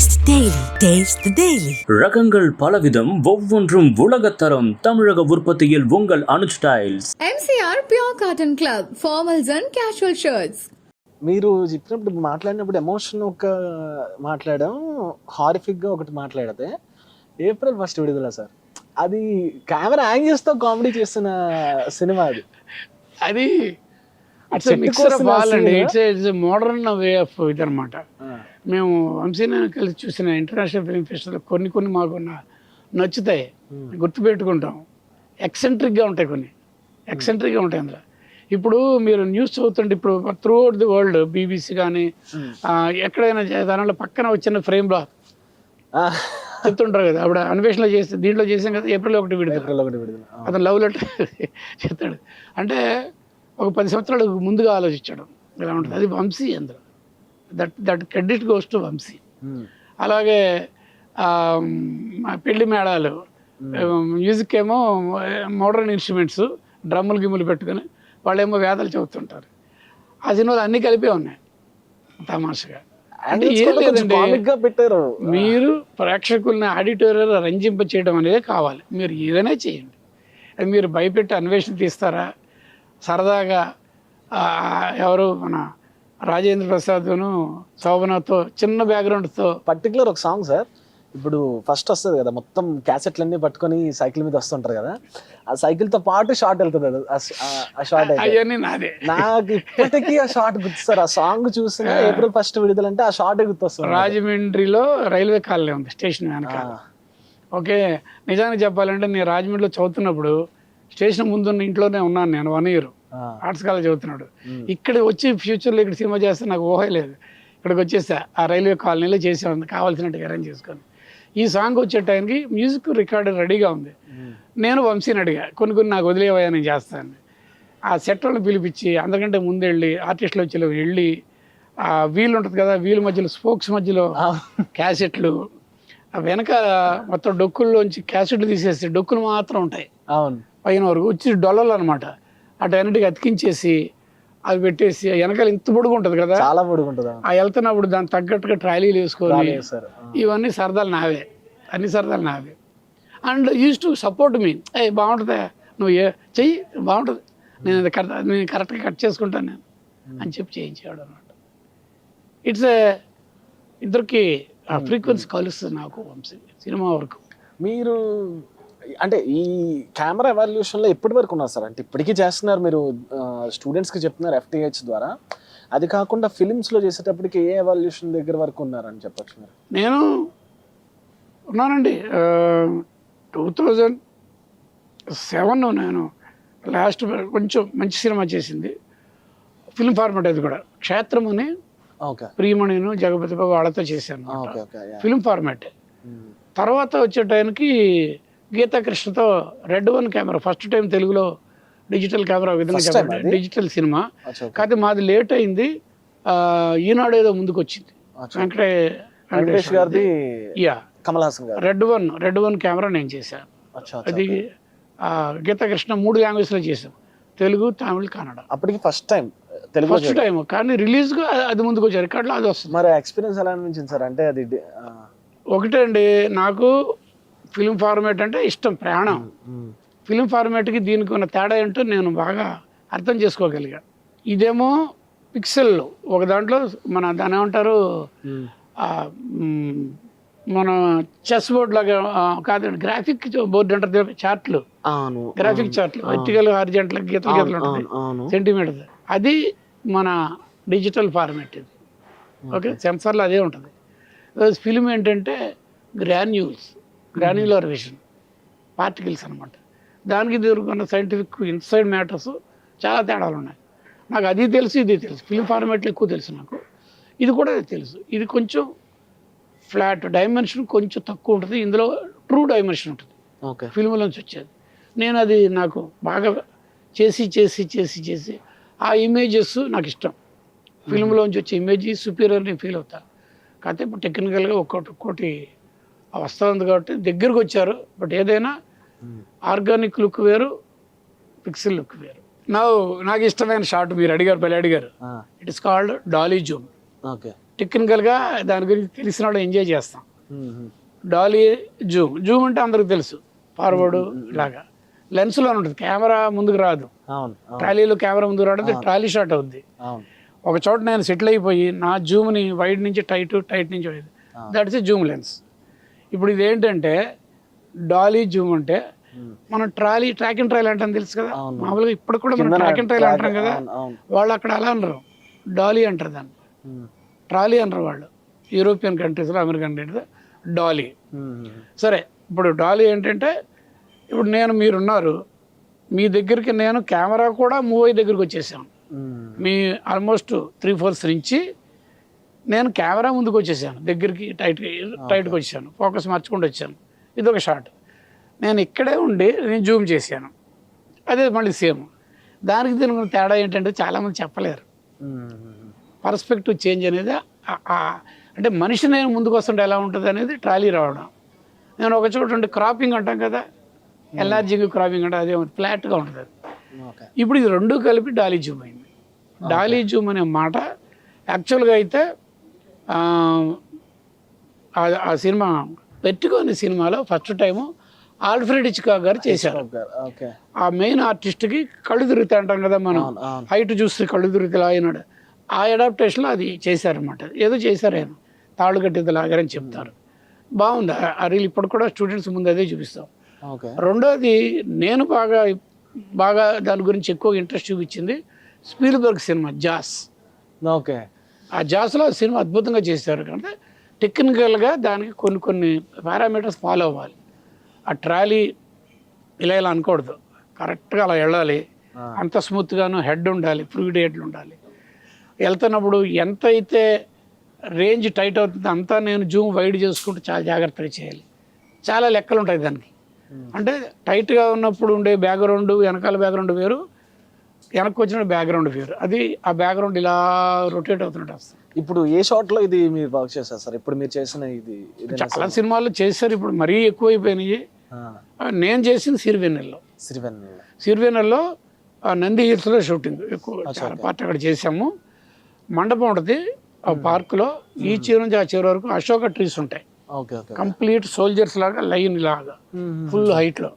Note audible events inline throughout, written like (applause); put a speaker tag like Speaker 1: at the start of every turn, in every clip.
Speaker 1: Taste the Daily. Taste the Daily.
Speaker 2: ரகங்கள் பலவிதம் ஒவ்வொன்றும் உலகத்தரம் தமிழக உற்பத்தியில் உங்கள் Anu styles
Speaker 3: MCR Pure Cotton Club, formals and casual shirts.
Speaker 4: మీరు చెప్పినప్పుడు మాట్లాడినప్పుడు ఎమోషన్ ఒక మాట్లాడడం హారిఫిక్ గా ఒకటి మాట్లాడితే ఏప్రిల్ ఫస్ట్ విడుదల సార్ అది కెమెరా యాంగిల్స్ తో కామెడీ చేస్తున్న సినిమా అది
Speaker 5: అది ఇట్స్
Speaker 4: చెట్టు
Speaker 5: మిక్సర్ ఆఫ్
Speaker 4: కోసిన
Speaker 5: ఆల్ అండి
Speaker 4: scene.
Speaker 5: It's it's modern way of ఇది అనమాట మేము వంశీని కలిసి చూసిన ఇంటర్నేషనల్ ఫిల్మ్ ఫెస్టివల్ కొన్ని కొన్ని మాకు నచ్చుతాయి. గుర్తుపెట్టుకుంటాం. ఎక్సెంట్రిక్గా ఉంటాయి కొన్ని. ఎక్సెంట్రిక్గా ఉంటాయి అందులో. ఇప్పుడు మీరు న్యూస్ చదువుతుంటే ఇప్పుడు throughout the world BBC కానీ ఎక్కడైనా చే- దానిలో పక్కన వచ్చిన ఫ్రేమ్లో
Speaker 4: ఆ,
Speaker 5: చెప్తుంటారు కదా అప్పుడు అన్వేషణలో చేస్తే దీంట్లో చేసాం కదా ఏప్రిల్ ఒకటి విడుదల.
Speaker 4: ఒకటి విడుదల.
Speaker 5: అతను లవ్ లెటర్ (laughs) చెప్తాడు. అంటే ఒక పది సంవత్సరాలు ముందుగా ఆలోచించడం. ఇలా ఉంటుంది? అది వంశీ అందులో. That that credit goes to Vamsi.
Speaker 4: Um.
Speaker 5: అలాగే పెళ్ళి మేళాలు మ్యూజిక్ ఏమో మోడర్న్ ఇన్స్ట్రుమెంట్స్ డ్రమ్ములు గిమ్ములు పెట్టుకొని వాళ్ళేమో వేదాలు చదువుతుంటారు. ఆ సినిమాలు అన్నీ కలిపే ఉన్నాయి తమాషగా. అంటే ఏం లేదండి
Speaker 4: పెట్టారు.
Speaker 5: మీరు ప్రేక్షకుల్ని ఆడిటోరియం రంజింప చేయడం అనేది కావాలి. మీరు ఏదైనా చేయండి. మీరు భయపెట్టి అన్వేషణ తీస్తారా? సరదాగా ఎవరు మన రాజేంద్ర ప్రసాద్ను శోభనతో చిన్న బ్యాక్గ్రౌండ్తో.
Speaker 4: పర్టికులర్ ఒక సాంగ్ సార్ ఇప్పుడు ఫస్ట్ వస్తుంది కదా మొత్తం క్యాసెట్లన్నీ పట్టుకొని సైకిల్ మీద వస్తుంటారు కదా. ఆ సైకిల్తో పాటు షార్ట్ వెళ్తుంది అది. ఆ షార్ట్
Speaker 5: అవన్నీ నాదే.
Speaker 4: నాకు ఇప్పటికీ ఆ షార్ట్ గుర్తు సార్ ఆ సాంగ్ చూసిన ఏప్రిల్ ఫస్ట్ విడుదలంటే ఆ షార్ట్ గుర్తొస్తుంది
Speaker 5: రాజమండ్రిలో రైల్వే కాలనీ ఉంది స్టేషన్ వెనకాల ఓకే నిజానికి చెప్పాలంటే నేను రాజమండ్రిలో చదువుతున్నప్పుడు స్టేషన్ ముందున్న ఇంట్లోనే ఉన్నాను నేను వన్ ఇయర్. ఆర్ట్స్ కాలేజ్ చదువుతున్నాడు. ఇక్కడ వచ్చి ఫ్యూచర్లో ఇక్కడ సినిమా చేస్తే నాకు ఊహ లేదు. ఇక్కడికి వచ్చేసా ఆ రైల్వే కాలనీలో చేసాను కావాల్సినట్టుగా అరేంజ్ చేసుకొని. ఈ సాంగ్ వచ్చే టైంకి మ్యూజిక్ రికార్డ్ రెడీగా ఉంది. నేను వంశీని అడిగా కొన్ని కొన్ని నాకు వదిలేవయ్యా నేను చేస్తాను. ఆ సెట్ వాళ్ళని పిలిపించి అందరికంటే ముందు వెళ్ళి ఆర్టిస్టులు వచ్చి వెళ్ళి ఆ వీల్ ఉంటుంది కదా వీల్ మధ్యలో స్పోక్స్ మధ్యలో క్యాసెట్లు ఆ వెనక మొత్తం డొక్కుల్లోంచి క్యాసెట్లు తీసేసి డొక్కులు మాత్రం ఉంటాయి.
Speaker 4: అవును.
Speaker 5: పైన వరకు వచ్చి డొల్లలు అనమాట అటన్నిటికి అతికించేసి అవి పెట్టేసి ఆ వెనకాల ఇంత పొడుగు ఉంటుంది కదా?
Speaker 4: చాలా పొడుగుంటుంది అవును.
Speaker 5: ఆ వెళ్తున్నప్పుడు దానికి తగ్గట్టుగా ట్రాలీలు వేసుకొని ఇవన్నీ సరదాలు నావే. అన్ని సరదాలు నావే. And use to support me. ఏ బాగుంటుందా? నువ్వు ఏ చెయ్యి బాగుంటుంది. నేను అది కరెక్ట్ నేను కరెక్ట్గా కట్ చేసుకుంటాను నేను. అని చెప్పి చేయించాడు అనమాట. ఇట్స్ ఇద్దరికి ఆ ఫ్రీక్వెన్సీ కలుస్తుంది నాకు వంశీ సినిమా వరకు.
Speaker 4: మీరు అంటే ఈ కెమెరా ఎవాల్యూషన్లో ఎప్పటి వరకు ఉన్నారు సార్. అంటే ఇప్పటికీ చేస్తున్నారు మీరు స్టూడెంట్స్కి చెప్తున్నారు ఎఫ్టిహెచ్ ద్వారా. అది కాకుండా ఫిలిమ్స్లో చేసేటప్పటికి ఏ ఎవాల్యూషన్ దగ్గర వరకు ఉన్నారని చెప్పొచ్చు మీరు?
Speaker 5: నేను ఉన్నానండి. టూ థౌజండ్ సెవెన్ నేను లాస్ట్ కొంచెం మంచి సినిమా చేసింది. ఫిల్మ్ ఫార్మాట్ అది కూడా. క్షేత్రం అని
Speaker 4: ఓకే.
Speaker 5: ప్రియమణిను జగపతి బాబు వాళ్ళతో చేశాను
Speaker 4: ఓకే ఓకే
Speaker 5: ఫిల్మ్ ఫార్మాట్ తర్వాత వచ్చే టైంకి గీతా కృష్ణతో Red One camera first time తెలుగులో డిజిటల్ కెమెరా విధంగా?
Speaker 4: Digital cinema.
Speaker 5: కాకపోతే మాది లేట్ అయింది. ఆ, ఈనాడు ఏదో ముందుకు వచ్చింది. వెంకటే
Speaker 4: వెంకటేష్ గారిది
Speaker 5: యా.
Speaker 4: కమల్ హాసన్ గారు
Speaker 5: Red One Red One camera నేను చేశాను. అది
Speaker 4: okay.
Speaker 5: ఆ, గీతా కృష్ణ మూడు లాంగ్వేజ్లో చేసాం తెలుగు తమిళ్ కన్నడ.
Speaker 4: అప్పటికి first time Telugu
Speaker 5: first time కానీ రిలీజ్గా అది ముందుకు వచ్చారు రికార్డులో అది వస్తుంది.
Speaker 4: మరి ఎక్స్పీరియన్స్ ఎలా అనిపించింది సార్? అంటే అది
Speaker 5: ఒకటే అండి నాకు ఫిల్మ్ ఫార్మేట్ అంటే ఇష్టం ప్రాణం.
Speaker 4: మ్,
Speaker 5: ఫిల్మ్ ఫార్మేట్కి దీనికి ఉన్న తేడా ఏంటో నేను బాగా అర్థం చేసుకోగలిగా. ఇదేమో పిక్సెల్ ఒక దాంట్లో మన దాని ఏమంటారు? మన చెస్ బోర్డ్ లాగా ఆ, కాదండి గ్రాఫిక్ బోర్డు అంటారు చార్ట్లు. గ్రాఫిక్ చార్ట్లు వర్టికల్ హార్జెంటల్ గీతలు గీతలు
Speaker 4: అవును
Speaker 5: సెంటీమీటర్ అది మన డిజిటల్ ఫార్మాట్ ఇది. ఓకే? సెన్సార్లో అదే ఉంటుంది. ఫిల్మ్ ఏంటంటే గ్రాన్యూల్స్. గ్రాన్యులర్ విజన్ పార్టికల్స్ అనమాట దానికి దొరుకున్న సైంటిఫిక్ ఇన్సైడ్ మ్యాటర్స్ చాలా తేడాలు ఉన్నాయి. నాకు అది తెలుసు ఇది తెలుసు. ఫిల్మ్ ఫార్మాట్లో ఎక్కువ తెలుసు నాకు. ఇది కూడా తెలుసు. ఇది కొంచెం ఫ్లాట్ డైమెన్షన్ కొంచెం తక్కువ ఉంటుంది. ఇందులో ట్రూ డైమెన్షన్ ఉంటుంది.
Speaker 4: ఓకే.
Speaker 5: ఫిల్మ్లోంచి వచ్చేది. నేను అది నాకు బాగా చేసి చేసి చేసి చేసి ఆ ఇమేజెస్ నాకు ఇష్టం. ఫిల్మ్లోంచి వచ్చే ఇమేజ్ సుపీరియర్ నేను ఫీల్ అవుతా. కాకపోతే ఇప్పుడు టెక్నికల్గా ఒక్కోటి ఒక్కోటి వస్తుంది కాబట్టి దగ్గరకు వచ్చారు బట్ ఏదైనా ఆర్గానిక్ లుక్ వేరు పిక్సెల్ లుక్ వేరు. నా నాకు ఇష్టమైన షార్ట్ మీరు అడిగారు పల్లె అడిగారు. It is called dolly
Speaker 4: zoom
Speaker 5: టెక్నికల్గా దాని గురించి తెలిసిన వాళ్ళు ఎంజాయ్ చేస్తాం. డాలీ జూమ్ జూమ్ అంటే అందరికి తెలుసు. ఫార్వర్డ్ ఇలాగా లెన్స్లో ఉంటుంది. కెమెరా ముందుకు రాదు. ట్రాలీలో కెమెరా ముందుకు రావడం ట్రాలీ షాట్ అవుద్ది. ఒక చోట నేను సెటిల్ అయిపోయి నా జూమ్ని వైడ్ నుంచి టైట్ టైట్ నుంచి wide that's a zoom lens ఇప్పుడు ఇది ఏంటంటే డాలీ జూమ్ అంటే మనం ట్రాలీ ట్రాక్ అండ్ ట్రైల్ అంటాం తెలుసు కదా. మామూలుగా ఇప్పుడు కూడా మనం ట్రాక్ అండ్ ట్రైల్ అంటాం కదా. వాళ్ళు అక్కడ అలా అనరు డాలీ అంటారు దాన్ని. ట్రాలీ అనరు వాళ్ళు యూరోపియన్ కంట్రీస్లో అమెరికన్ కంట్రీస్లో డాలీ. సరే ఇప్పుడు డాలీ ఏంటంటే ఇప్పుడు నేను మీరున్నారు మీ దగ్గరికి నేను కెమెరా కూడా మూవ్ అయ్యి దగ్గరికి వచ్చేసాను. మీ ఆల్మోస్ట్ త్రీ ఫోర్స్ నుంచి నేను కెమెరా ముందుకు వచ్చేసాను. దగ్గరికి టైట్ టైట్కి వచ్చాను ఫోకస్ మార్చుకుంటూ వచ్చాను. ఇది ఒక షాట్. నేను ఇక్కడే ఉండి నేను జూమ్ చేశాను. అదే మళ్ళీ సేమ్. దానికి దీనికి తేడా ఏంటంటే చాలామంది చెప్పలేరు. పర్స్పెక్టివ్ చేంజ్ అనేది అంటే మనిషి నేను ముందుకు వస్తుంటే ఎలా ఉంటుంది అనేది ట్రాలీ రావడం. నేను ఒక చోట ఉండి క్రాపింగ్ అంటాం కదా? ఎల్ఆర్జింగ్ క్రాపింగ్ అంటే అదే ఫ్లాట్గా ఉంటుంది. ఇప్పుడు ఇది రెండు కలిపి డాలీ జూమ్ అయింది. డాలీ జూమ్ అనే మాట యాక్చువల్గా అయితే ఆ, సినిమా పెట్టుకో అనే సినిమాలో ఫస్ట్ టైము ఆల్ఫ్రెడ్ ఇచ్కా గారు చేశారు. ఆ మెయిన్ ఆర్టిస్ట్కి కళ్ళు తిరుగుతాయి అంటాం కదా మనం. హైట్ చూస్తే కళ్ళు తిరుగుతాయి అయినాడు ఆ అడాప్టేషన్లో అది చేశారనమాట ఏదో చేశారు ఆయన. తాళ్ళు కట్టేది లాగారని చెప్తారు. బాగుంది. ఆ- రీల్ ఇప్పుడు కూడా స్టూడెంట్స్ ముందు అదే చూపిస్తాం.
Speaker 4: ఓకే.
Speaker 5: రెండోది నేను బాగా బాగా దాని గురించి ఎక్కువ ఇంట్రెస్ట్ చూపించింది స్పీల్బర్గ్ సినిమా జాస్.
Speaker 4: ఓకే.
Speaker 5: ఆ జాస్లో ఆ సినిమా అద్భుతంగా చేశారు. అంటే టెక్నికల్గా దానికి కొన్ని కొన్ని పారామీటర్స్ ఫాలో అవ్వాలి. ఆ ట్రాలీ ఇలా ఇలా అనకూడదు. కరెక్ట్గా అలా వెళ్ళాలి. అంత స్మూత్గాను హెడ్ ఉండాలి ఫ్లూయిడ్ హెడ్లు ఉండాలి. వెళ్తున్నప్పుడు ఎంత అయితే రేంజ్ టైట్ అవుతుందో అంతా నేను జూమ్ వైడ్ చేసుకుంటూ చాలా జాగ్రత్తగా చేయాలి. చాలా లెక్కలు ఉంటాయి దానికి అంటే టైట్గా ఉన్నప్పుడు ఉండే బ్యాక్గ్రౌండ్ వెనకాల బ్యాక్గ్రౌండ్ వేరు. వెనక్కి వచ్చిన బ్యాక్గ్రౌండ్ వేరు అది ఆ బ్యాక్గ్రౌండ్ ఇలా రొటేట్ అవుతున్నట్టు వస్తుంది.
Speaker 4: ఇప్పుడు ఏ షాట్లో ఇది మీరు బాగా చేశారు సార్? ఇప్పుడు మీరు చేసిన ఇది
Speaker 5: చాలా సినిమాలు చేశారు ఇప్పుడు మరీ ఎక్కువైపోయినాయి. నేను చేసింది సిరివెన్నెల్లో. సిరివెన్నెల్లో. ఆ నంది హిల్స్లో షూటింగ్ ఎక్కువ చాలా పార్ట్ అక్కడ చేసాము మండపం ఉంటుంది ఆ పార్కులో. ఈ చీర నుంచి ఆ చీర వరకు అశోక ట్రీస్ ఉంటాయి. కంప్లీట్ సోల్జర్స్ లాగా లైన్ లాగా ఫుల్ హైట్లో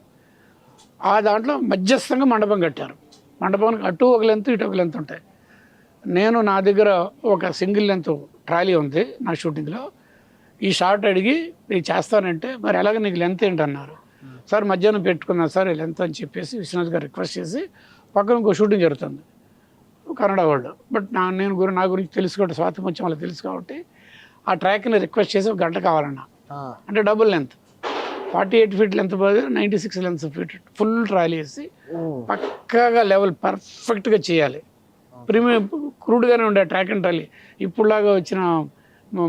Speaker 5: ఆ దాంట్లో మధ్యస్థంగా మండపం కట్టారు. మండపానికి అటు ఒక లెంత్ ఇటు ఒక లెంత్ ఉంటాయి. నేను నా దగ్గర ఒక సింగిల్ లెంత్ ట్రాలీ ఉంది నా షూటింగ్లో ఈ షార్ట్ అడిగి నేను చేస్తానంటే మరి ఎలాగ నీకు లెంత్ ఏంటన్నారు? సార్ మధ్యాహ్నం పెట్టుకున్నా సార్ లెంత్ అని చెప్పేసి విశ్వనాథ్ గారు రిక్వెస్ట్ చేసి పక్కన ఇంకో షూటింగ్ జరుగుతుంది. కన్నడ వాళ్ళు. బట్ నా నేను గురి నా గురించి తెలుసు కాబట్టి స్వాతి ముత్యం వాళ్ళకి తెలుసు కాబట్టి ఆ ట్రాక్ని రిక్వెస్ట్ చేసి ఒక గంట కావాలన్నా. అంటే double length forty eight feet length బదులు ninety six length feet full trolley వేసి పక్కాగా లెవెల్ పర్ఫెక్ట్గా చేయాలి. ప్రీమియం క్రూడ్గానే ఉండే ట్రాక్ అండ్ ట్రాలీ ఇప్పుడులాగా వచ్చిన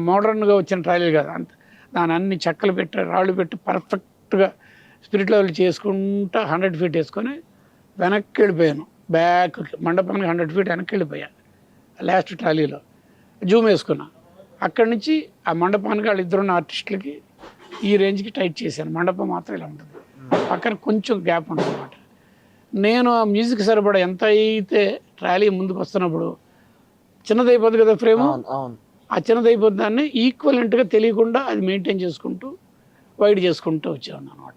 Speaker 5: మోడర్న్గా వచ్చిన ట్రాలీలు కాదు. అంత దాని అన్ని చెక్కలు పెట్టి రాళ్ళు పెట్టి పర్ఫెక్ట్గా స్పిరిట్ లెవెల్ చేసుకుంటా హండ్రెడ్ ఫీట్ వేసుకొని వెనక్కి వెళ్ళిపోయాను. బ్యాక్ మండపానికి హండ్రెడ్ ఫీట్ వెనక్కి వెళ్ళిపోయా. లాస్ట్ ట్రాలీలో. జూమ్ వేసుకున్నా. అక్కడి నుంచి ఆ మండపానికి వాళ్ళు ఇద్దరున్న ఆర్టిస్టులకి ఈ రేంజ్కి టైట్ చేశాను. మండపం మాత్రం ఇలా ఉంటుంది. పక్కన కొంచెం గ్యాప్ ఉంటుంది అనమాట నేను ఆ మ్యూజిక్ సరిపడా ఎంత అయితే ట్రాలీ ముందుకు వస్తున్నప్పుడు చిన్నదైపోతుంది కదా ఫ్రేమ్? ఆ చిన్నదైపోతుంది దాన్ని ఈక్వలెంట్గా తెలియకుండా అది మెయింటైన్ చేసుకుంటూ వైడ్ చేసుకుంటూ వచ్చాను అనమాట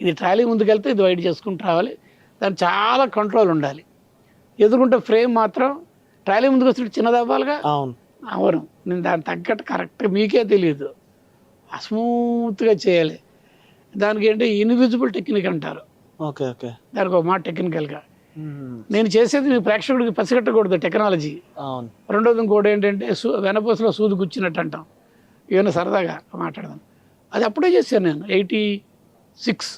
Speaker 5: ఇది ట్రాలీ ముందుకెళ్తే ఇది వైడ్ చేసుకుంటూ రావాలి. దానికి చాలా కంట్రోల్ ఉండాలి. ఎదుర్కొంటే ఫ్రేమ్ మాత్రం ట్రాలీ ముందుకు వస్తుంటే చిన్నది అవ్వాలిగా?
Speaker 4: అవును.
Speaker 5: అవును. నేను దానికి తగ్గట్టు కరెక్ట్ మీకే తెలియదు స్మూత్గా చేయాలి. దానికి ఏంటి ఇన్విజిబుల్ టెక్నిక్ అంటారు.
Speaker 4: Okay okay.
Speaker 5: దానికి ఒక మాట టెక్నికల్గా నేను చేసేది మీ ప్రేక్షకుడికి పసిగట్టకూడదు టెక్నాలజీ రెండోది ఇంకోటి ఏంటంటే సూ వెనపూసలో సూది గుచ్చినట్టు అంటాం ఏమైనా సరదాగా మాట్లాడదాం. అది అప్పుడే చేశాను నేను. Eighty six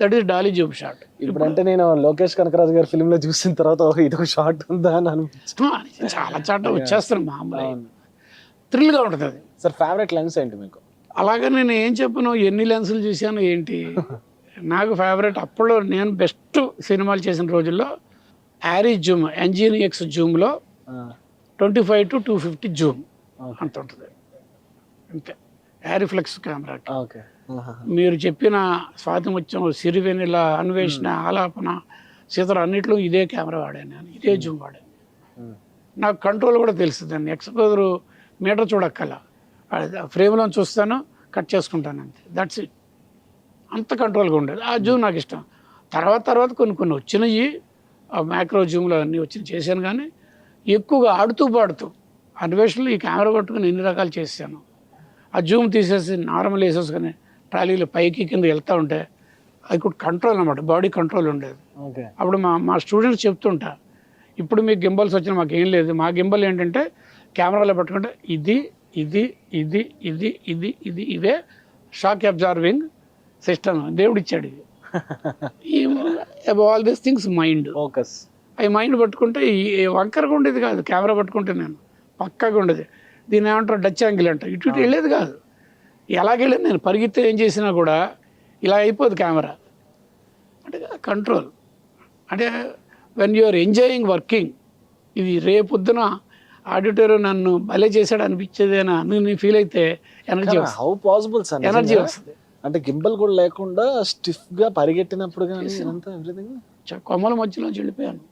Speaker 5: that is dolly zoom shot
Speaker 4: ఇప్పుడు అంటే నేను లోకేష్ కనకరాజు గారి ఫిల్మ్లో చూసిన తర్వాత ఇది ఒక షార్ట్ ఉందా అని
Speaker 5: చాలా చాట వచ్చేస్తాను మామూలు థ్రిల్గా ఉంటుంది అది.
Speaker 4: సార్ ఫేవరెట్ లెన్స్ ఏంటి మీకు?
Speaker 5: అలాగే నేను ఏం చెప్పను? ఎన్ని లెన్సులు చూశాను ఏంటి? నాకు ఫేవరెట్ అప్పుడు నేను బెస్ట్ సినిమాలు చేసిన రోజుల్లో యారీ జూమ్ ఎంజీని ఎక్స్ జూమ్లో twenty five to two fifty zoom అంత ఉంటుంది. అంతే. యారిఫ్లెక్స్ కెమెరాకి
Speaker 4: ఓకే
Speaker 5: మీరు చెప్పిన స్వాతిముత్యం సిరివెనిల అన్వేషణ ఆలాపన సీతలు అన్నిట్లో ఇదే కెమెరా వాడాను నేను. ఇదే జూమ్ వాడాను. నాకు కంట్రోల్ కూడా తెలుసు దాన్ని. ఎక్స్పోజర్ మీటర్ చూడక్కల ఫ్రేమ్లో చూస్తాను కట్ చేసుకుంటాను అంతే. దట్స్ ఇట్ అంత కంట్రోల్గా ఉండేది. ఆ జూమ్ నాకు ఇష్టం. తర్వాత తర్వాత కొన్ని కొన్ని వచ్చినాయి. ఆ మ్యాక్రో జూమ్లో అన్నీ వచ్చి చేశాను కానీ ఎక్కువగా ఆడుతూ పాడుతూ అన్వేషణలో ఈ కెమెరా పట్టుకుని ఎన్ని రకాలు చేశాను. ఆ జూమ్ తీసేసి నార్మల్ వేసేసుకొని ట్రాలీలో పైకి కింద వెళ్తూ ఉంటే అది కూడా కంట్రోల్ అనమాట బాడీ కంట్రోల్ ఉండేది.
Speaker 4: ఓకే.
Speaker 5: అప్పుడు మా మా స్టూడెంట్స్ చెప్తుంటా ఇప్పుడు మీకు గింబల్స్ వచ్చిన మాకు ఏం లేదు. మా గింబల్ ఏంటంటే కెమెరాలో పెట్టుకుంటే ఇది ఇది ఇది ఇది ఇది ఇది ఇదే షాక్ అబ్జార్వింగ్ సిస్టమ్. దేవుడు ఇచ్చాడు ఇది all these things mind.
Speaker 4: Focus.
Speaker 5: అవి మైండ్ పట్టుకుంటే వంకరగా ఉండేది కాదు కెమెరా పట్టుకుంటే నేను. పక్కగా ఉండేది. దీని ఏమంటారు? డచ్ యాంగిల్ అంటారు. ఇటు ఇటు వెళ్ళేది కాదు. ఎలాగెళ్ళేది నేను? పరిగెత్తే ఏం చేసినా కూడా ఇలా అయిపోదు కెమెరా. అంటే కంట్రోల్. అంటే when you are enjoying working ఇది రేపొద్దున ఆడిటర్ నన్ను భలే చేశాడు అనిపించేదేనా అని నేను ఫీల్ అయితే energy
Speaker 4: how possible sir
Speaker 5: energy వస్తుంది.
Speaker 4: అంటే గింబల్ కూడా లేకుండా స్టిఫ్గా పరిగెట్టినప్పుడు కానీ
Speaker 5: కొమ్మల మధ్యలోంచి వెళ్ళిపోయాను.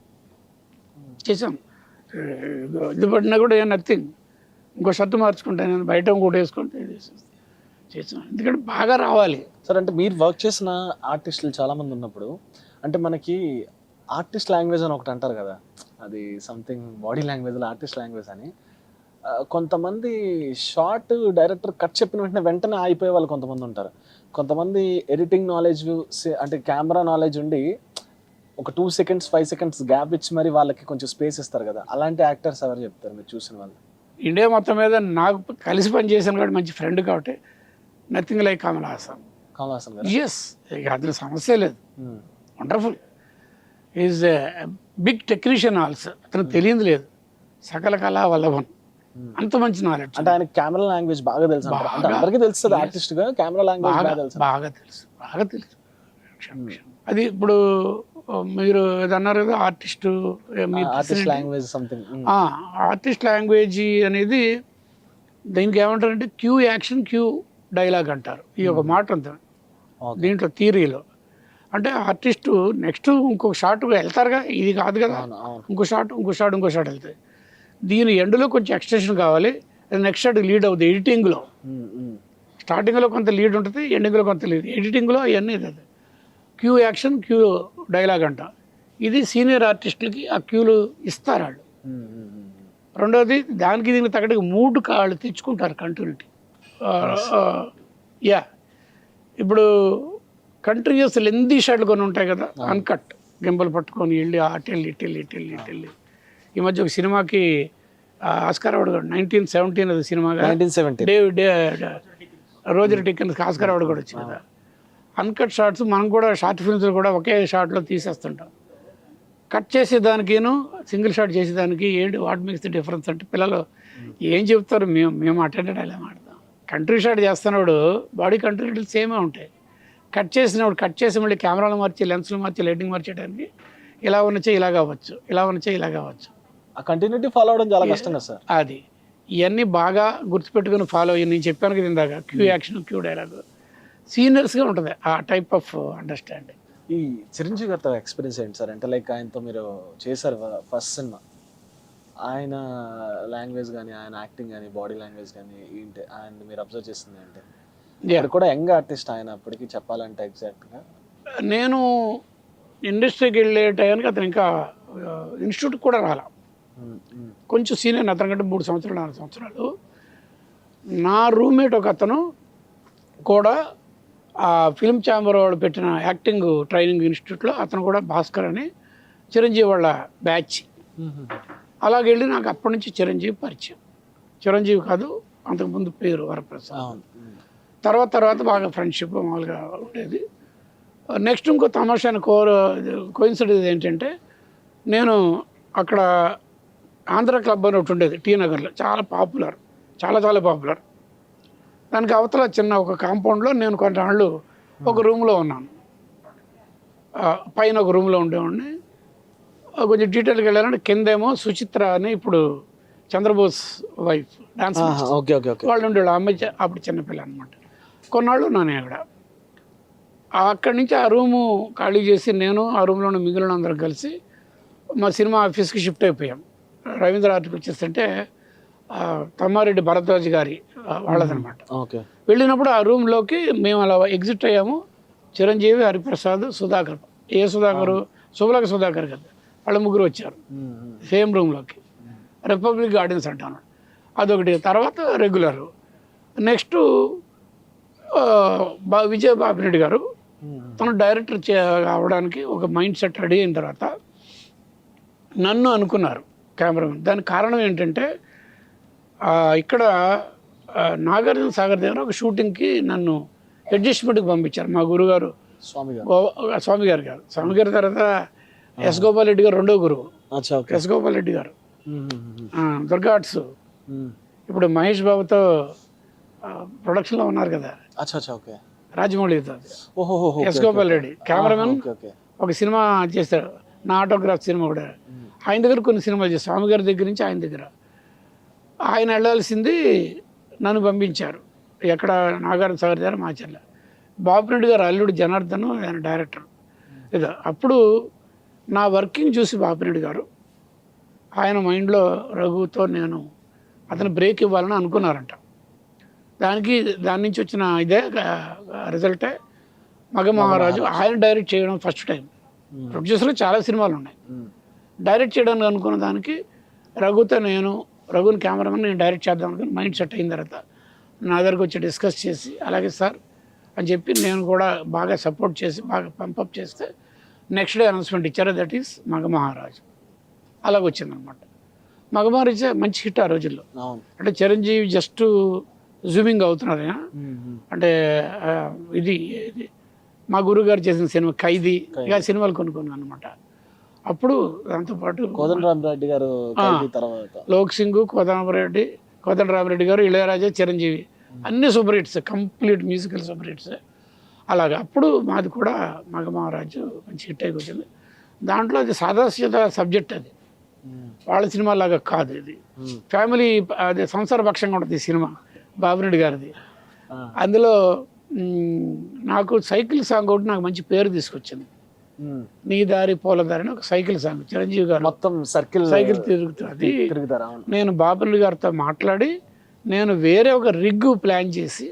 Speaker 5: చేసాం ఇది పడినా కూడా ఏం నథింగ్ ఇంకో షర్ట్ మార్చుకుంటాను నేను బయట ఇంకోటి వేసుకుంటే చేసేస్తాను. చేసాం ఎందుకంటే బాగా రావాలి.
Speaker 4: సార్ అంటే మీరు వర్క్ చేసిన ఆర్టిస్టులు చాలా మంది ఉన్నప్పుడు అంటే మనకి ఆర్టిస్ట్ లాంగ్వేజ్ అని ఒకటి అంటారు కదా. అది something body language artist language అని. కొంతమంది షార్ట్ డైరెక్టర్ కట్ చెప్పిన వెంటనే వెంటనే ఆగిపోయే వాళ్ళు కొంతమంది ఉంటారు. కొంతమంది ఎడిటింగ్ నాలెడ్జ్ అంటే కెమెరా నాలెడ్జ్ ఉండి ఒక two seconds five seconds gap ఇచ్చి మరి వాళ్ళకి కొంచెం స్పేస్ ఇస్తారు కదా. అలాంటి యాక్టర్స్ ఎవరు చెప్తారు మీరు చూసిన వాళ్ళు?
Speaker 5: ఇండియా మొత్తం మీద నాకు కలిసి పని చేశాను కాబట్టి మంచి ఫ్రెండ్ కాబట్టి nothing like
Speaker 4: Kamal Haasan Kamal
Speaker 5: Haasan yes అందులో సమస్య లేదు.
Speaker 4: Hmm.
Speaker 5: Wonderful is big technician also అతను తెలియదు లేదు. సకల కళా వల్లభన్ అంత మంచి నాలెడ్జ్
Speaker 4: అంటే ఆయన కెమెరా లాంగ్వేజ్ బాగా తెలుసు. అంటే. అందరికీ తెలుస్తుంది ఆర్టిస్ట్గా కెమెరా లాంగ్వేజ్
Speaker 5: బాగా
Speaker 4: తెలుసు.
Speaker 5: బాగా తెలుసు. బాగా తెలుసు. అది ఇప్పుడు మీరు అన్నారు కదా artist
Speaker 4: artist language something
Speaker 5: artist language అనేది దీనికి ఏమంటారంటే క్యూ యాక్షన్ క్యూ డైలాగ్ అంటారు. ఈ ఒక మాట ఉంది దీంట్లో థియరీలో అంటే ఆర్టిస్టు నెక్స్ట్ ఇంకొక షాట్ వెళ్తారుగా ఇది కాదు కదా. ఇంకో షాట్ ఇంకో షాట్ ఇంకో షాట్ వెళ్తాయి. దీని ఎండ్లో కొంచెం ఎక్స్టెన్షన్ కావాలి. నెక్స్ట్ షాట్ లీడ్ అవుతుంది ఎడిటింగ్లో. స్టార్టింగ్లో కొంత లీడ్ ఉంటుంది ఎండింగ్లో కొంత లీడ్ ఎడిటింగ్లో అవన్నీ ఇది. క్యూ యాక్షన్ క్యూ డైలాగ్ అంట. ఇది సీనియర్ ఆర్టిస్టులకి ఆ క్యూలు ఇస్తారు వాళ్ళు. రెండోది దానికి దీనికి తగ్గట్టుగా మూడు కాళ్ళు తెచ్చుకుంటారు కంటిన్యూటీ యా ఇప్పుడు కంటిన్యూస్ లెందీ షాట్లు కొన్ని ఉంటాయి కదా అన్కట్. గింబల్ పట్టుకొని వెళ్ళి అటు వెళ్ళి ఇటు వెళ్ళి ఇటు వెళ్ళి ఇటు వెళ్ళి ఈ మధ్య ఒక సినిమాకి ఆస్కార్ అవార్డు కూడా నైన్టీన్ సెవెంటీన్ అది సినిమాగా
Speaker 4: 1970
Speaker 5: డేవ్ డే రోజర్ టికెన్ ఆస్కార్ అవార్డు కూడా వచ్చింది కదా. అన్కట్ షార్ట్స్ మనం కూడా షార్ట్ ఫిల్మ్స్ కూడా ఒకే షార్ట్లో తీసేస్తుంటాం. కట్ చేసేదానికిను సింగిల్ షాట్ చేసేదానికి ఏంటి వాట్ మేక్స్ ది డిఫరెన్స్ అంటే పిల్లలు ఏం చెప్తారు మేము మేము అటెండెడ్ అలా మాడతాం కంట్రీ షాట్ చేస్తున్నప్పుడు బాడీ కంట్రీ సేమే ఉంటాయి. కట్ చేసినప్పుడు కట్ చేసి మళ్ళీ కెమెరాలు మార్చి లెన్స్లు మార్చి లైటింగ్ మార్చేయడానికి ఇలా ఉన్నచే ఇలా కావచ్చు ఇలా ఉన్నచే ఇలా కావచ్చు.
Speaker 4: ఆ కంటిన్యూటీ ఫాలో అవడం చాలా కష్టం కదా సార్.
Speaker 5: అది. ఇవన్నీ బాగా గుర్తుపెట్టుకుని ఫాలో అయ్యి నేను చెప్పాను కదా ఇందాక క్యూ యాక్షన్ క్యూ డైలాగ్. సీనియర్స్గా ఉంటుంది ఆ టైప్ ఆఫ్ అండర్స్టాండింగ్
Speaker 4: ఈ చిరంజీవి గారితో ఎక్స్పీరియన్స్ ఏంటి సార్? అంటే లైక్ ఆయనతో మీరు చేశారు ఫస్ట్ సినిమా ఆయన లాంగ్వేజ్ కానీ ఆయన యాక్టింగ్ కానీ బాడీ లాంగ్వేజ్ కానీ ఏంటి? ఆయన మీరు అబ్జర్వ్ చేస్తుంది అంటే ఇక్కడ కూడా యంగ్ ఆర్టిస్ట్ ఆయన అప్పటికి చెప్పాలంటే ఎగ్జాక్ట్గా
Speaker 5: నేను ఇండస్ట్రీకి వెళ్ళే టైంకి అతను ఇంకా ఇన్స్టిట్యూట్ కూడా రాలా. కొంచెం సీనియర్ అతని కంటే మూడు సంవత్సరాలు నాలుగు సంవత్సరాలు. నా రూమ్మేట్ ఒక అతను కూడా ఆ ఫిల్మ్ ఛాంబర్ వాళ్ళు పెట్టిన యాక్టింగ్ ట్రైనింగ్ ఇన్స్టిట్యూట్లో అతను కూడా భాస్కర్ అని చిరంజీవి వాళ్ళ బ్యాచ్. అలాగే వెళ్ళి నాకు అప్పటి నుంచి చిరంజీవి పరిచయం. చిరంజీవి కాదు అంతకుముందు పేరు వరప్రసాద్. తర్వాత తర్వాత బాగా ఫ్రెండ్షిప్ మామూలుగా ఉండేది. నెక్స్ట్ ఇంకో తమాషాని కోర్ కోయిన్సిడెన్స్ ఏంటంటే నేను అక్కడ ఆంధ్ర క్లబ్ అని ఒకటి ఉండేది టీ నగర్లో. చాలా పాపులర్ చాలా చాలా పాపులర్ దానికి అవతల చిన్న ఒక కాంపౌండ్లో నేను కొన్నాళ్ళు ఒక రూమ్లో ఉన్నాను. ఆ, పైన ఒక రూమ్లో ఉండేవాడిని. కొంచెం డీటెయిల్గా వెళ్ళాలంటే కిందేమో సుచిత్ర అని ఇప్పుడు Chandrabose wife dance
Speaker 4: okay okay okay.
Speaker 5: వాళ్ళు ఉండేవాళ్ళు అమ్మాయి అప్పుడు చిన్నపిల్ల అనమాట కొన్నాళ్ళు ఉన్నాను అక్కడ. అక్కడి నుంచి ఆ రూము ఖాళీ చేసి నేను ఆ రూమ్లో ఉన్న మిగిలిన అందరం కలిసి మా సినిమా ఆఫీస్కి షిఫ్ట్ అయిపోయాం. రవీంద్ర ఆర్ట్కి వచ్చేస్తుంటే తమ్మారెడ్డి భరద్వాజ్ గారి వాళ్ళదనమాట.
Speaker 4: ఓకే.
Speaker 5: వెళ్ళినప్పుడు ఆ రూమ్లోకి మేము అలా ఎగ్జిట్ అయ్యాము. చిరంజీవి హరిప్రసాద్ సుధాకర్. ఏ సుధాకర్? శుభలక సుధాకర్ కదా. వాళ్ళ ముగ్గురు వచ్చారు. సేమ్ రూమ్లోకి. రిపబ్లిక్ గార్డెన్స్ అంటాను. అదొకటి. తర్వాత రెగ్యులర్. నెక్స్ట్ విజయ బాపిరెడ్డి గారు తను డైరెక్టర్ అవడానికి ఒక మైండ్ సెట్ రెడీ అయిన తర్వాత నన్ను అనుకున్నారు కెమెరామెన్. దానికి కారణం ఏంటంటే ఇక్కడ నాగార్జున సాగర్ దగ్గర ఒక షూటింగ్కి నన్ను అడ్జస్ట్మెంట్కి పంపించారు మా గురుగారు.
Speaker 4: స్వామి
Speaker 5: స్వామి గారు గారు. స్వామి గారి తర్వాత ఎస్ గోపాల్ రెడ్డి గారు రెండో గురువు. ఎస్ గోపాల్ రెడ్డి గారు. ఆ, దుర్గా ఆర్ట్స్ ఇప్పుడు మహేష్ బాబుతో ప్రొడక్షన్లో ఉన్నారు కదా.
Speaker 4: ఓకే.
Speaker 5: రాజమౌళితో ఎస్ గోపాల్ రెడ్డి కెమెరామెన్ ఒక సినిమా చేస్తాడు నా ఆటోగ్రాఫ్ సినిమా కూడా. ఆయన దగ్గర కొన్ని సినిమాలు చేస్తాడు. స్వామి గారి దగ్గర నుంచి ఆయన దగ్గర. ఆయన వెళ్ళాల్సింది నన్ను పంపించారు. ఎక్కడ నాగార్జున సాగర్ దగ్గర మాచర్ల బాబురెడ్డి గారు అల్లుడు జనార్దన్ ఆయన డైరెక్టర్. ఇదో అప్పుడు నా వర్కింగ్ చూసి బాపిరెడ్డి గారు ఆయన మైండ్లో రఘుతో నేను అతను బ్రేక్ ఇవ్వాలని అనుకున్నారంట. దానికి దాని నుంచి వచ్చిన ఇదే రిజల్టే మగ మహారాజు ఆయన డైరెక్ట్ చేయడం ఫస్ట్ టైం ప్రొడ్యూసర్లు చాలా సినిమాలు ఉన్నాయి. డైరెక్ట్ చేయడానికి అనుకున్న దానికి రఘుతో నేను రఘుని కెమెరామెన్ నేను డైరెక్ట్ చేద్దాం అనుకుని మైండ్ సెట్ అయిన తర్వాత నా దగ్గరకు వచ్చి డిస్కస్ చేసి అలాగే సార్ అని చెప్పి నేను కూడా బాగా సపోర్ట్ చేసి బాగా పంపప్ చేస్తే నెక్స్ట్ డే అనౌన్స్మెంట్ ఇచ్చారు. That is Maga Maharaju. అలాగ వచ్చిందనమాట మగ మహారాజు మంచి హిట్ ఆ రోజుల్లో. అంటే చిరంజీవి జస్ట్ జూమింగ్ అవుతున్నారు అంటే ఇది మా గురుగారు చేసిన సినిమా ఖైదీ ఇక సినిమాలు కొన్ని కొన్ని అనమాట అప్పుడు దాంతోపాటు
Speaker 4: కోదండరామరెడ్డి గారు తర్వాత.
Speaker 5: లోక్ సింగ్ కోదండరామరెడ్డి కోదండరామరెడ్డి గారు ఇళయరాజా చిరంజీవి. అన్ని super hits complete musical super hits. అలాగా అప్పుడు మాది కూడా మగ మహారాజు మంచి హిట్ అయి వచ్చింది. దాంట్లో అది సాదాసీదా సబ్జెక్ట్ అది. వాళ్ళ సినిమా లాగా కాదు ఇది. ఫ్యామిలీ అది సంసార పక్షంగా ఉంటుంది ఈ సినిమా. బాబురెడ్డి గారిది. అందులో నాకు సైకిల్ సాంగ్ ఒకటి నాకు మంచి పేరు తీసుకొచ్చింది. నీ దారి పోల దారి అని ఒక సైకిల్ సాంగ్ చిరంజీవి గారు.
Speaker 4: మొత్తం సర్కిల్
Speaker 5: సైకిల్ తిరుగుతుంది నేను బాబురెడ్డి గారితో మాట్లాడి నేను వేరే ఒక రిగ్ ప్లాన్ చేసి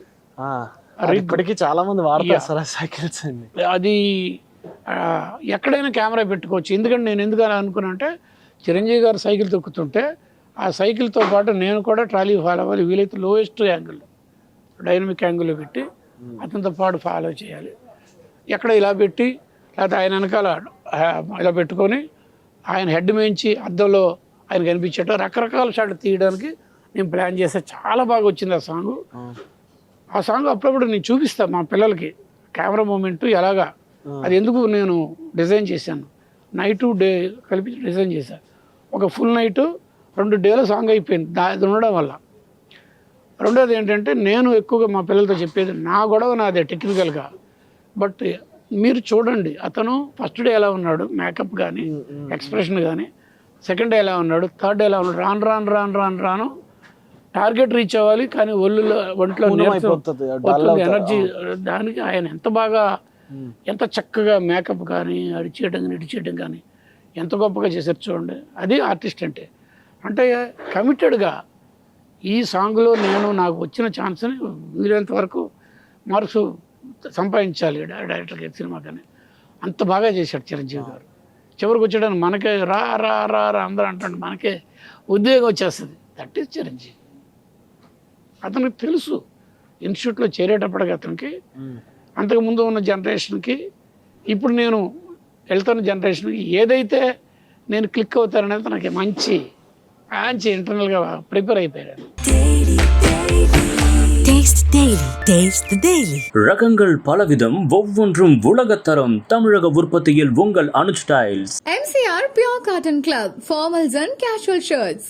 Speaker 4: ఇప్పటికీ చాలా మంది వాడతారు సైకిల్స్
Speaker 5: అది ఎక్కడైనా కెమెరా పెట్టుకోవచ్చు. ఎందుకంటే నేను ఎందుకు అనుకున్నా అంటే చిరంజీవి గారు సైకిల్ తొక్కుతుంటే ఆ సైకిల్తో పాటు నేను కూడా ట్రాలీ ఫాలో అవ్వాలి. వీలైతే లోయెస్ట్ యాంగిల్ డైనమిక్ యాంగిల్లో పెట్టి అతనితో పాటు ఫాలో చేయాలి. ఎక్కడ ఇలా పెట్టి లేకపోతే ఆయన వెనకాల ఇలా పెట్టుకొని ఆయన హెడ్ మేంచి అద్దంలో ఆయన కనిపించేట రకరకాల షాట్ తీయడానికి నేను ప్లాన్ చేస్తే చాలా బాగా వచ్చింది ఆ సాంగ్. ఆ. సాంగ్ అప్పుడప్పుడు నేను చూపిస్తాను మా పిల్లలకి. కెమెరా మూమెంట్ ఎలాగా? అది ఎందుకు నేను డిజైన్ చేశాను? నైట్ డే కలిపి డిజైన్ చేశాను ఒక ఫుల్ నైట్ రెండు డేల సాంగ్ అయిపోయింది. దా ఉండడం వల్ల. రెండోది ఏంటంటే నేను ఎక్కువగా మా పిల్లలతో చెప్పేది నా గొడవ నాదే టెక్నికల్గా బట్ మీరు చూడండి అతను ఫస్ట్ డే ఎలా ఉన్నాడు మేకప్ కానీ ఎక్స్ప్రెషన్ కానీ సెకండ్ డే ఎలా ఉన్నాడు థర్డ్ డే ఎలా ఉన్నాడు రాను రాను రాను రాను రాను టార్గెట్ రీచ్ అవ్వాలి కానీ ఒళ్ళులో ఒంట్లో నీరసం. ఎనర్జీ దానికి ఆయన ఎంత బాగా ఎంత చక్కగా మేకప్ కానీ అడి చేయడం కానీ ఇటు చేయడం కానీ ఎంత గొప్పగా చేశారు చూడండి. అది ఆర్టిస్ట్ అంటే. అంటే కమిటెడ్గా ఈ సాంగ్లో నేను నాకు వచ్చిన ఛాన్స్ని వీలైనంత వరకు మార్క్స్ సంపాదించాలి డైరెక్టర్కి సినిమా కానీ. అంత బాగా చేశాడు చిరంజీవి గారు. చివరికి వచ్చేయడానికి మనకే రా రా రా రా అందరూ అంటాడు మనకే ఉద్యోగం వచ్చేస్తుంది. That is Chiranjeevi. అతనికి తెలుసు ఇన్స్టిట్యూట్లో చేరేటప్పటికి అతనికి అంతకు ముందు ఉన్న జనరేషన్కి ఇప్పుడు నేను వెళ్తున్న జనరేషన్కి ఏదైతే నేను క్లిక్ అవుతాననేది నాకు మంచి మంచి ఇంటర్నల్గా ప్రిపేర్ అయిపోయాను
Speaker 1: Taste Daily. Taste the Daily.
Speaker 2: ரகங்கள் பலவிதம் ஒவ்வொன்றும் உலகத்தரம் தமிழக உற்பத்தியில் உங்கள் Anu styles
Speaker 3: MCR Pure Cotton Club, formals and casual shirts.